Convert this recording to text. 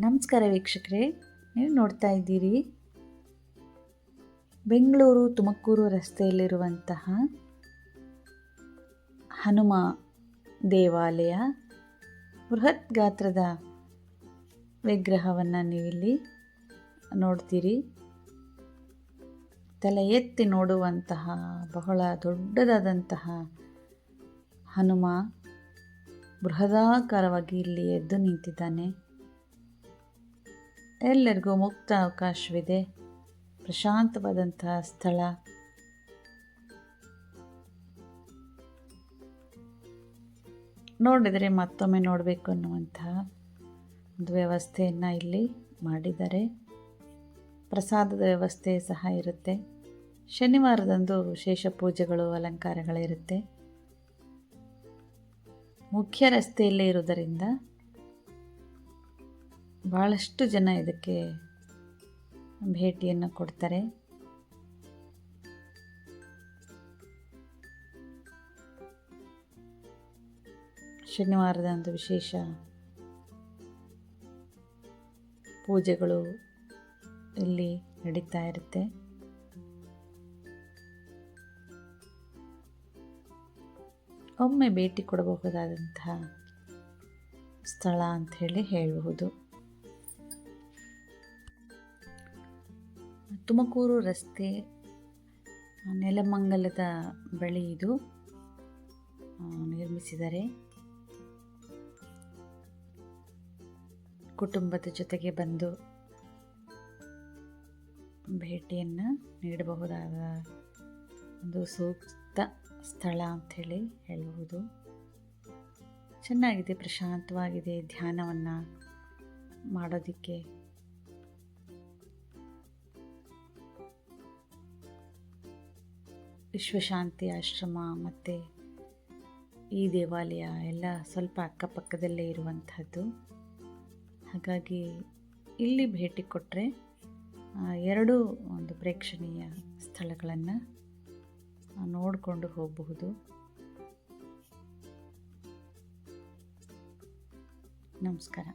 ನಮಸ್ಕಾರ ವೀಕ್ಷಕರೇ, ನೀವು ನೋಡ್ತಾ ಇದ್ದೀರಿ ಬೆಂಗಳೂರು ತುಮಕೂರು ರಸ್ತೆಯಲ್ಲಿರುವಂತಹ ಹನುಮ ದೇವಾಲಯ ಬೃಹತ್ ಗಾತ್ರದ ವಿಗ್ರಹವನ್ನು ನೀವಿಲ್ಲಿ ನೋಡ್ತೀರಿ. ತಲೆ ಎತ್ತಿ ನೋಡುವಂತಹ ಬಹಳ ದೊಡ್ಡದಾದಂತಹ ಹನುಮ ಬೃಹದಾಕಾರವಾಗಿ ಇಲ್ಲಿ ಎದ್ದು ನಿಂತಿದ್ದಾನೆ. ಎಲ್ಲರಿಗೂ ಮುಕ್ತ ಅವಕಾಶವಿದೆ ಪ್ರಶಾಂತವಾದಂತಹ ಸ್ಥಳ. ನೋಡಿದರೆ ಮತ್ತೊಮ್ಮೆ ನೋಡಬೇಕು ಅನ್ನುವಂತಹ ಒಂದು ವ್ಯವಸ್ಥೆಯನ್ನು ಇಲ್ಲಿ ಮಾಡಿದ್ದಾರೆ. ಪ್ರಸಾದದ ವ್ಯವಸ್ಥೆ ಸಹ ಇರುತ್ತೆ. ಶನಿವಾರದಂದು ವಿಶೇಷ ಪೂಜೆಗಳು ಅಲಂಕಾರಗಳಿರುತ್ತೆ ಮುಖ್ಯ ರಸ್ತೆಯಲ್ಲೇ ಇರುವುದರಿಂದ ಭಾಳಷ್ಟು ಜನ ಇದಕ್ಕೆ ಭೇಟಿಯನ್ನು ಕೊಡ್ತಾರೆ. ಶನಿವಾರದ ಒಂದು ವಿಶೇಷ ಪೂಜೆಗಳು ಇಲ್ಲಿ ನಡೀತಾ ಇರುತ್ತೆ. ಒಮ್ಮೆ ಭೇಟಿ ಕೊಡಬಹುದಾದಂತಹ ಸ್ಥಳ ಅಂಥೇಳಿ ಹೇಳಬಹುದು. ತುಮಕೂರು ರಸ್ತೆ ನೆಲಮಂಗಲದ ಬಳಿ ಇದು ನಿರ್ಮಿಸಿದ್ದಾರೆ ಕುಟುಂಬದ ಜೊತೆಗೆ ಬಂದು ಭೇಟಿಯನ್ನು ನೀಡಬಹುದಾದ ಒಂದು ಸೂಕ್ತ ಸ್ಥಳ ಅಂಥೇಳಿ ಹೇಳಬಹುದು ಚೆನ್ನಾಗಿದೆ, ಪ್ರಶಾಂತವಾಗಿದೆ, ಧ್ಯಾನವನ್ನು ಮಾಡೋದಕ್ಕೆ. ವಿಶ್ವಶಾಂತಿ ಆಶ್ರಮ ಮತ್ತು ಈ ದೇವಾಲಯ ಎಲ್ಲ ಸ್ವಲ್ಪ ಅಕ್ಕಪಕ್ಕದಲ್ಲೇ ಇರುವಂಥದ್ದು. ಹಾಗಾಗಿ ಇಲ್ಲಿ ಭೇಟಿ ಕೊಟ್ಟರೆ ಎರಡೂ ಒಂದು ಪ್ರೇಕ್ಷಣೀಯ ಸ್ಥಳಗಳನ್ನು ನೋಡಿಕೊಂಡು ಹೋಗಬಹುದು. ನಮಸ್ಕಾರ.